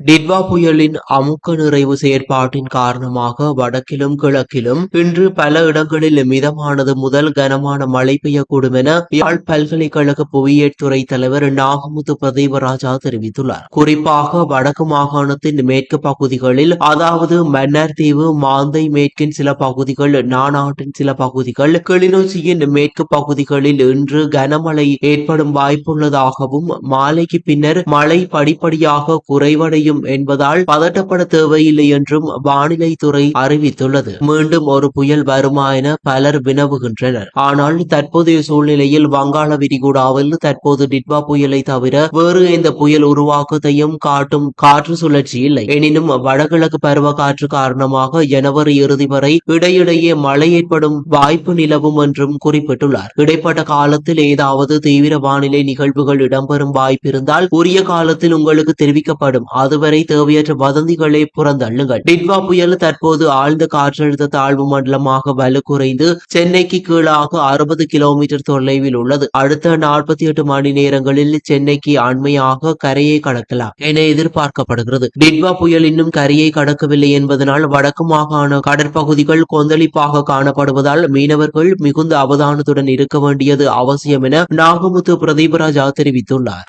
டிட்வா புயலின் அமுக்க நிறைவு செயற்பாட்டின் காரணமாக வடக்கிலும் கிழக்கிலும் இன்று பல இடங்களில் மிதமானது முதல் கனமான மழை பெய்யக்கூடும் என யாழ் பல்கலைக்கழக புவியியல் துறை தலைவர் நாகமுத்து பிரதீபராஜா தெரிவித்துள்ளார். குறிப்பாக வடக்கு மாகாணத்தின் மேற்கு பகுதிகளில் அதாவது மன்னார் தீவு மாந்தை மேற்கின் சில பகுதிகள் நானாட்டின் சில பகுதிகள் கிளிநொச்சியின் மேற்கு பகுதிகளில் இன்று கனமழை ஏற்படும் வாய்ப்புள்ளதாகவும் மாலைக்கு பின்னர் மழை படிப்படியாக குறைவடை குறைவடையும் என்பதால் பதட்டப்பட தேவையில்லை என்றும் வானிலை துறை அறிவித்துள்ளது. மீண்டும் ஒரு புயல் வருமா என பலர் வினவுகின்றனர். ஆனால் தற்போதைய சூழ்நிலையில் வங்காள விரிகுடாவில் தற்போது டிட்வா புயலை தவிர வேறு எந்த புயல் உருவாக்கத்தையும் காட்டும் காற்று சுழற்சி இல்லை. எனினும் வடகிழக்கு பருவக்காற்று காரணமாக ஜனவரி இறுதி வரை இடையிடையே மழை ஏற்படும் வாய்ப்பு நிலவும் என்றும் குறிப்பிட்டுள்ளார். இடைப்பட்ட காலத்தில் ஏதாவது தீவிர வானிலை நிகழ்வுகள் இடம்பெறும் வாய்ப்பிருந்தால் உரிய காலத்தில் உங்களுக்கு தெரிவிக்கப்படும். அதுவரை தேவையற்ற வதந்திகளை புறந்தள்ளுங்கள். டிட்வா புயல் தற்போது ஆழ்ந்த காற்றழுத்த தாழ்வு மண்டலமாக வலு குறைந்து சென்னைக்கு கீழாக அறுபது கிலோமீட்டர் தொலைவில் உள்ளது. அடுத்த நாற்பத்தி எட்டு மணி நேரங்களில் சென்னைக்கு அண்மையாக கரையை கடக்கலாம் என எதிர்பார்க்கப்படுகிறது. டிட்வா புயல் இன்னும் கரையை கடக்கவில்லை என்பதனால் வடக்கு மாகாண கடற்பகுதிகள் கொந்தளிப்பாக காணப்படுவதால் மீனவர்கள் மிகுந்த அவதானத்துடன் இருக்க வேண்டியது அவசியம் என நாகமுத்து பிரதீபராஜா தெரிவித்துள்ளார்.